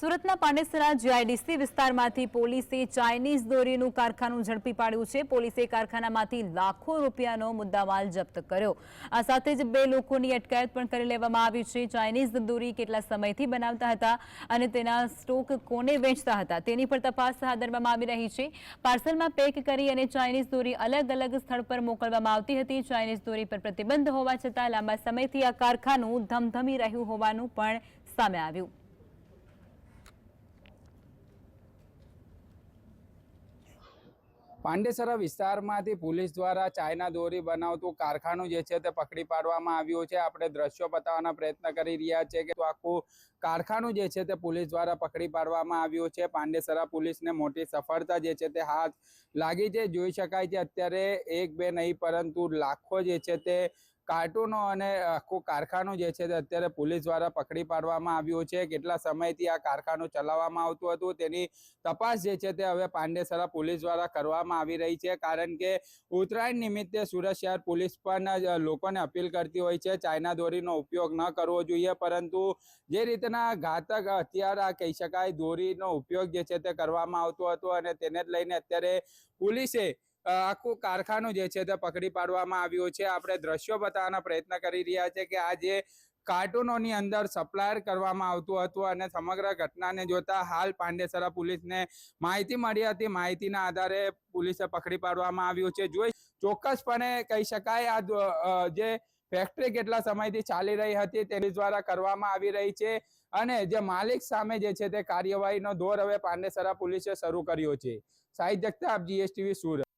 સુરતના પાંડેસરા જીઆઈડીસી વિસ્તારમાંથી પોલીસે ચાઇનીઝ દોરીનું કારખાનું ઝડપી પાડ્યું છે. પોલીસે કારખાનામાંથી લાખો રૂપિયાનો મુદ્દામાલ જપ્ત કર્યો. આ સાથે જ બે લોકોની અટકાયત પણ કરી લેવામાં આવી છે. ચાઇનીઝ દોરી કેટલા સમયથી બનાવતા હતા અને તેના સ્ટોક કોને વેચતા હતા તેની પર તપાસ હાથ ધરવામાં આવી રહી છે. પાર્સલમાં પેક કરી અને ચાઇનીઝ દોરી અલગ અલગ સ્થળ પર મોકલવામાં આવતી હતી. ચાઇનીઝ દોરી પર પ્રતિબંધ હોવા છતાં લાંબા સમયથી આ કારખાનું ધમધમી રહ્યું હોવાનું પણ સામે આવ્યું. પાંડેસરા વિસ્તારમાંથી પોલીસ દ્વારા ચાઇના દોરી બનાવતું કારખાનું જે છે તે પકડી પાડવામાં આવ્યું છે. આપણે દ્રશ્યો બતાવવાના પ્રયત્ન કરી રહ્યા છે કે આખું કારખાનું જે છે તે પોલીસ દ્વારા પકડી પાડવામાં આવ્યું છે. પાંડેસરા પોલીસને મોટી સફળતા જે છે તે હાથ લાગી છે. જોઈ શકાય છે, અત્યારે એક બે નહીં પરંતુ લાખો જે છે તે કાર્ટૂનો અને આખું કારખાનું જે છે તે અત્યારે પોલીસ દ્વારા પકડી પાડવામાં આવ્યું છે. કેટલા સમયથી આ કારખાનું ચલાવવામાં આવતું હતું તેની તપાસ જે છે તે હવે પાંડેસરા પોલીસ દ્વારા કરવામાં આવી રહી છે. કારણ કે ઉત્તરાયણ નિમિત્તે સુરત શહેર પોલીસ પણ લોકોને અપીલ કરતી હોય છે, ચાઇના દોરીનો ઉપયોગ ન કરવો જોઈએ. પરંતુ જે રીતના ઘાતક હથિયાર, આ કહી શકાય, દોરીનો ઉપયોગ જે છે તે કરવામાં આવતો હતો અને તેને જ લઈને અત્યારે પોલીસે આખું કારખાનું જે છે તે પકડી પાડવામાં આવ્યું છે. આપણે દ્રશ્યો બતાવવાના પ્રયત્ન કરી રહ્યા છે કે આ જે કાર્ટૂનોની અંદર સપ્લાયર કરવામાં આવતું હતું અને સમગ્ર ઘટનાને જોતા હાલ પાંડેસરા પોલીસને માહિતી મળી હતી. માહિતીના આધારે પોલીસે પકડી પાડવામાં આવ્યું છે. જોઈ ચોક્કસપણે કહી શકાય આ જે ફેક્ટરી કેટલા સમયથી ચાલી રહી હતી તેની દ્વારા કરવામાં આવી રહી છે અને જે માલિક સામે જે છે તે કાર્યવાહીનો દોર હવે પાંડેસરા પોલીસે શરૂ કર્યો છે. સાહિત્ય જગતાપ જીએસટીવી સુરત.